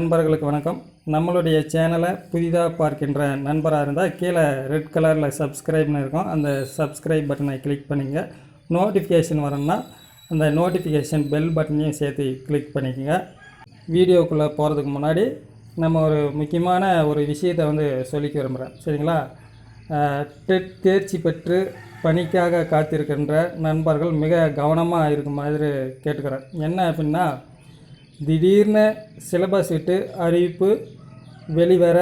நண்பர்களுக்கு வணக்கம். நம்மளுடைய சேனலை புதிதாக பார்க்கின்ற நண்பராக இருந்தால் கீழே ரெட் கலரில் சப்ஸ்கிரைப்னு இருக்கும். அந்த சப்ஸ்கிரைப் பட்டனை கிளிக் பண்ணிங்க. நோட்டிஃபிகேஷன் வரணும்னா அந்த நோட்டிஃபிகேஷன் பெல் பட்டனையும் சேர்த்து கிளிக் பண்ணிக்கோங்க. வீடியோக்குள்ளே போகிறதுக்கு முன்னாடி நம்ம ஒரு முக்கியமான ஒரு விஷயத்தை வந்து சொல்லிக்க விரும்புகிறேன் சரிங்களா? டெட் தேர்ச்சி பெற்று பணிக்காக காத்திருக்கின்ற நண்பர்கள் மிக கவனமாக இருக்கும் மாதிரி கேட்டுக்கிறேன். என்ன அப்படின்னா திடீர்னு சிலபஸ் விட்டு அறிவிப்பு வெளிவர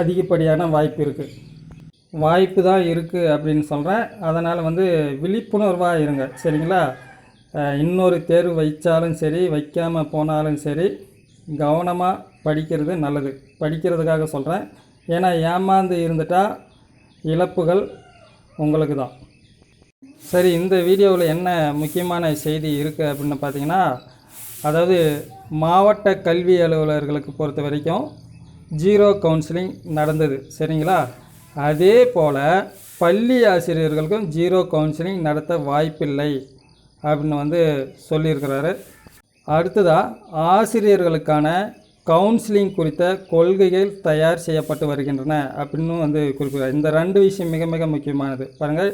அதிகப்படியான வாய்ப்பு இருக்குது வாய்ப்பு தான் இருக்குது அப்படின்னு சொல்கிறேன் அதனால் வந்து விழிப்புணர்வாக இருங்க. சரிங்களா? இன்னொரு தேர்வு வைச்சாலும் சரி வைக்காமல் போனாலும் சரி கவனமாக படிக்கிறது நல்லது. படிக்கிறதுக்காக சொல்கிறேன் ஏன்னா ஏமாந்து இருந்துட்டால் இழப்புகள் உங்களுக்கு தான். சரி இந்த வீடியோவில் என்ன முக்கியமான செய்தி இருக்குது அப்படின்னு பார்த்தீங்கன்னா அதாவது மாவட்ட கல்வி அலுவலர்களுக்கு பொறுத்த வரைக்கும் ஜீரோ கவுன்சிலிங் நடந்தது சரிங்களா? அதே போல் பள்ளி ஆசிரியர்களுக்கும் ஜீரோ கவுன்சிலிங் நடத்த வாய்ப்பில்லை அப்படின்னு வந்து சொல்லியிருக்கிறாரு. அடுத்ததாக ஆசிரியர்களுக்கான கவுன்சிலிங் குறித்த கொள்கைகள் தயார் செய்யப்பட்டு வருகின்றன அப்படின்னு வந்து குறிப்பிடுறார் இந்த ரெண்டு விஷயம் மிக மிக முக்கியமானது. பாருங்கள்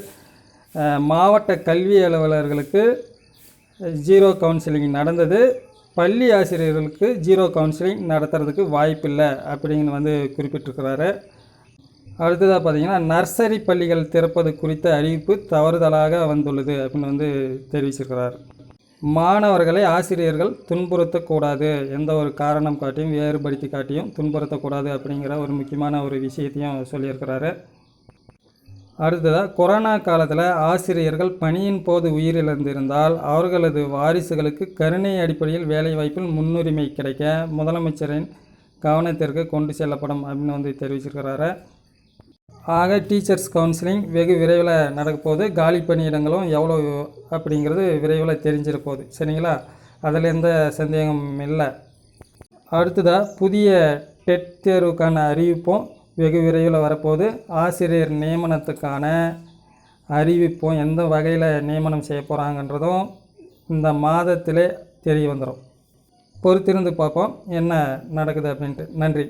மாவட்ட கல்வி அலுவலர்களுக்கு ஜீரோ கவுன்சிலிங் நடந்தது. பள்ளி ஆசிரியர்களுக்கு ஜீரோ கவுன்சிலிங் நடத்துறதுக்கு வாய்ப்பில்லை அப்படின்னு வந்து குறிப்பிட்டிருக்கிறாரு. அடுத்ததாக பார்த்தீங்கன்னா நர்சரி பள்ளிகள் திறப்பது குறித்த அறிவிப்பு தவறுதலாக வந்துள்ளது அப்படின்னு வந்து தெரிவிச்சிருக்கிறார். மாணவர்களை ஆசிரியர்கள் துன்புறுத்தக்கூடாது. எந்த ஒரு காரணம் காட்டியும் வேறுபடுத்தி காட்டியும் துன்புறுத்தக்கூடாது அப்படிங்கிற ஒரு முக்கியமான ஒரு விஷயத்தையும் சொல்லியிருக்கிறாரு. அடுத்ததாக கொரோனா காலத்தில் ஆசிரியர்கள் பணியின் போது உயிரிழந்திருந்தால் அவர்களது வாரிசுகளுக்கு கருணை அடிப்படையில் வேலைவாய்ப்பில் முன்னுரிமை கிடைக்க முதலமைச்சரின் கவனத்திற்கு கொண்டு செல்லப்படும் அப்படின்னு வந்து தெரிவிச்சிருக்கிறாரு. ஆக டீச்சர்ஸ் கவுன்சிலிங் வெகு விரைவில் நடக்கப்போகுது காலி பணியிடங்களும் எவ்வளோ அப்படிங்கிறது விரைவில் தெரிஞ்சிருப்போகுது சரிங்களா? அதில் எந்த சந்தேகமும் இல்லை. அடுத்ததாக புதிய டெட் தேர்வுக்கான அறிவிப்பும் வெகு விரைவில் வரப்போது ஆசிரியர் நியமனத்துக்கான அறிவிப்பும் எந்த வகையில் நியமனம் செய்ய போகிறாங்கன்றதும் இந்த மாதத்திலே தெரிய வந்துடும் பொறுத்திருந்து பார்ப்போம். என்ன நடக்குது அப்படின்ட்டு. நன்றி.